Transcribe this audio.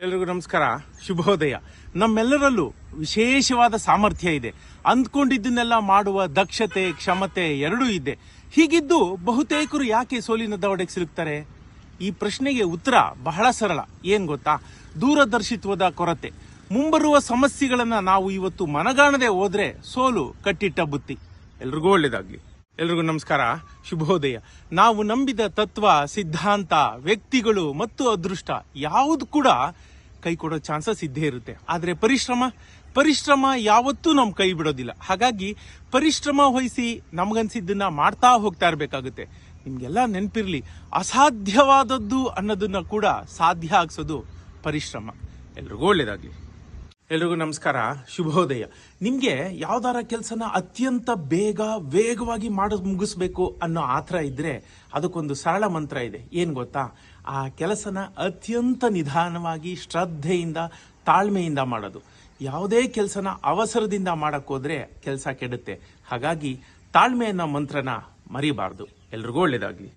ಎಲ್ರಿಗೂ ನಮಸ್ಕಾರ. ಶುಭೋದಯ. ನಮ್ಮೆಲ್ಲರಲ್ಲೂ ವಿಶೇಷವಾದ ಸಾಮರ್ಥ್ಯ ಇದೆ. ಅಂದ್ಕೊಂಡಿದ್ದನ್ನೆಲ್ಲ ಮಾಡುವ ದಕ್ಷತೆ, ಕ್ಷಮತೆ ಎರಡೂ ಇದೆ. ಹೀಗಿದ್ದು ಬಹುತೇಕರು ಯಾಕೆ ಸೋಲಿನ ದವಡೆಗೆ ಸಿಲುಕ್ತಾರೆ? ಈ ಪ್ರಶ್ನೆಗೆ ಉತ್ತರ ಬಹಳ ಸರಳ. ಏನ್ ಗೊತ್ತಾ? ದೂರದರ್ಶಿತ್ವದ ಕೊರತೆ. ಮುಂಬರುವ ಸಮಸ್ಯೆಗಳನ್ನ ನಾವು ಇವತ್ತು ಮನಗಾಣದೆ ಹೋದ್ರೆ ಸೋಲು ಕಟ್ಟಿಟ್ಟ ಬುತ್ತಿ. ಎಲ್ರಿಗೂ ಒಳ್ಳೇದಾಗ್ಲಿ. ಎಲ್ರಿಗೂ ನಮಸ್ಕಾರ. ಶುಭೋದಯ. ನಾವು ನಂಬಿದ ತತ್ವ, ಸಿದ್ಧಾಂತ, ವ್ಯಕ್ತಿಗಳು ಮತ್ತು ಅದೃಷ್ಟ ಯಾವುದು ಕೂಡ ಕೈ ಕೊಡೋ ಚಾನ್ಸಸ್ ಇದ್ದೇ ಇರುತ್ತೆ. ಆದರೆ ಪರಿಶ್ರಮ ಪರಿಶ್ರಮ ಯಾವತ್ತೂ ನಮ್ಮ ಕೈ ಬಿಡೋದಿಲ್ಲ. ಹಾಗಾಗಿ ಪರಿಶ್ರಮ ವಹಿಸಿ ನಮಗನ್ಸಿದ್ದನ್ನ ಮಾಡ್ತಾ ಹೋಗ್ತಾ ಇರಬೇಕಾಗುತ್ತೆ. ನಿಮ್ಗೆಲ್ಲ ನೆನಪಿರ್ಲಿ, ಅಸಾಧ್ಯವಾದದ್ದು ಅನ್ನೋದನ್ನ ಕೂಡ ಸಾಧ್ಯ ಆಗ್ಸೋದು ಪರಿಶ್ರಮ. ಎಲ್ರಿಗೂ ಒಳ್ಳೇದಾಗ್ಲಿ. ಎಲ್ರಿಗೂ ನಮಸ್ಕಾರ. ಶುಭೋದಯ. ನಿಮ್ಗೆ ಯಾವ್ದಾರ ಕೆಲಸನ ಅತ್ಯಂತ ಬೇಗ, ವೇಗವಾಗಿ ಮಾಡೋದು ಮುಗಿಸ್ಬೇಕು ಅನ್ನೋ ಆತರ ಇದ್ರೆ ಅದಕ್ಕೊಂದು ಸರಳ ಮಂತ್ರ ಇದೆ. ಏನ್ ಗೊತ್ತಾ? ಆ ಕೆಲಸನ ಅತ್ಯಂತ ನಿಧಾನವಾಗಿ, ಶ್ರದ್ಧೆಯಿಂದ, ತಾಳ್ಮೆಯಿಂದ ಮಾಡೋದು. ಯಾವುದೇ ಕೆಲಸನ ಅವಸರದಿಂದ ಮಾಡಕ್ ಹೋದ್ರೆ ಕೆಲಸ ಕೆಡುತ್ತೆ. ಹಾಗಾಗಿ ತಾಳ್ಮೆ ಅನ್ನೋ ಮಂತ್ರನ ಮರಿಬಾರ್ದು. ಎಲ್ರಿಗೂ ಒಳ್ಳೇದಾಗ್ಲಿ.